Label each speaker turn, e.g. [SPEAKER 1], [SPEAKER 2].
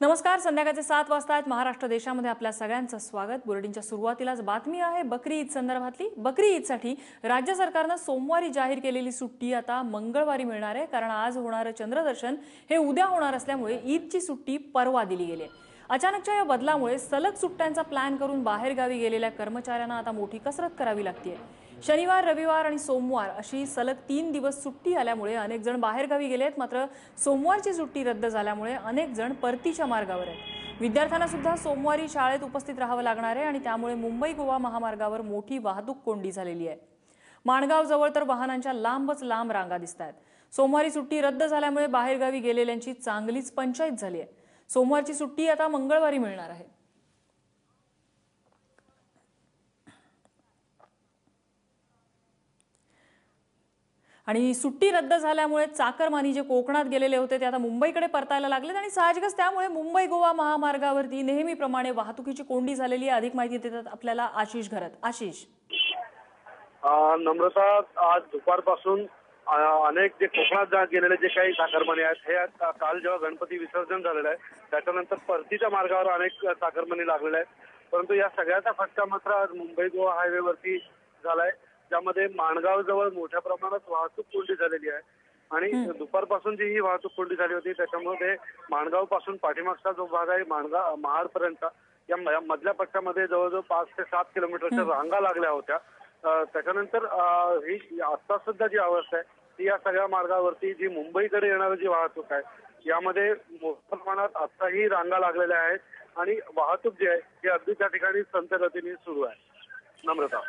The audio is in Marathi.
[SPEAKER 1] नमस्कार संध्याकाळचे सात वाजता आहेत महाराष्ट्र देशामध्ये आपल्या सगळ्यांचं स्वागत. बुलेटिनच्या सुरुवातीलाच बातमी आहे बकरी ईद संदर्भातली. बकरी ईदसाठी राज्य सरकारनं सोमवारी जाहीर केलेली सुट्टी आता मंगळवारी मिळणार आहे कारण आज होणारं चंद्रदर्शन हे उद्या होणार असल्यामुळे ईदची सुट्टी परवा दिली गेली आहे. अचानकच्या या बदलामुळे सलग सुट्ट्यांचा प्लॅन करून बाहेरगावी गेलेल्या कर्मचाऱ्यांना आता मोठी कसरत करावी लागते शनिवार रविवार आणि सोमवार अशी सलग तीन दिवस सुट्टी आल्यामुळे अनेक जण बाहेरगावी गेले आहेत. मात्र सोमवारची सुट्टी रद्द झाल्यामुळे अनेक जण परतीच्या मार्गावर आहेत. विद्यार्थ्यांना सुद्धा सोमवारी शाळेत उपस्थित राहावं लागणार आहे आणि त्यामुळे मुंबई गोवा महामार्गावर मोठी वाहतूक कोंडी झालेली आहे. माणगाव जवळ तर वाहनांच्या लांबच लांब रांगा दिसत आहेत सोमवारी सुट्टी रद्द झाल्यामुळे बाहेरगावी गेलेल्यांची चांगलीच पंचायत झाली आहे. सोमवारची सुट्टी आता मंगळवारी मिळणार आहे. आणि सुट्टी रद्द झाल्यामुळे चाकरमानी जे कोकणात गेलेले होते ते आता मुंबईकडे परतायला लागलेत आणि साहजिकच त्यामुळे मुंबई गोवा महामार्गावरती नेहमीप्रमाणे वाहतुकीची कोंडी झालेली आहे अधिक माहिती देतात आपल्याला आशिष घरात. आशिष.
[SPEAKER 2] नम्रता आज दुपारपासून अनेक जे कोकणात गेलेले जे काही साखरमणी आहेत हे काल जेव्हा गणपती विसर्जन झालेलं आहे त्याच्यानंतर परतीच्या मार्गावर अनेक साखरमणी लागलेल्या आहेत. परंतु या सगळ्याचा फटका मात्र आज मुंबई गोवा हायवेवरती झालाय ज्यामध्ये माणगाव जवळ मोठ्या प्रमाणात वाहतूक कोंडी झालेली आहे. आणि दुपारपासून जी ही वाहतूक कोंडी झाली होती त्याच्यामध्ये माणगावपासून पाठीमागचा जो भाग आहे माणगाव महाडपर्यंत या मधल्या पट्ट्यामध्ये जवळजवळ पाच ते सात किलोमीटरच्या रांगा लागल्या होत्या. त्याच्यानंतर ही आता सुद्धा जी अवस्था आहे ती या सगळ्या मार्गावरती जी मुंबईकडे येणारी जी वाहतूक आहे यामध्ये मोठ्या प्रमाणात आताही रांगा लागलेल्या आहेत आणि वाहतूक जी आहे ती अगदी त्या ठिकाणी संत गतीने सुरू आहे. नम्रता.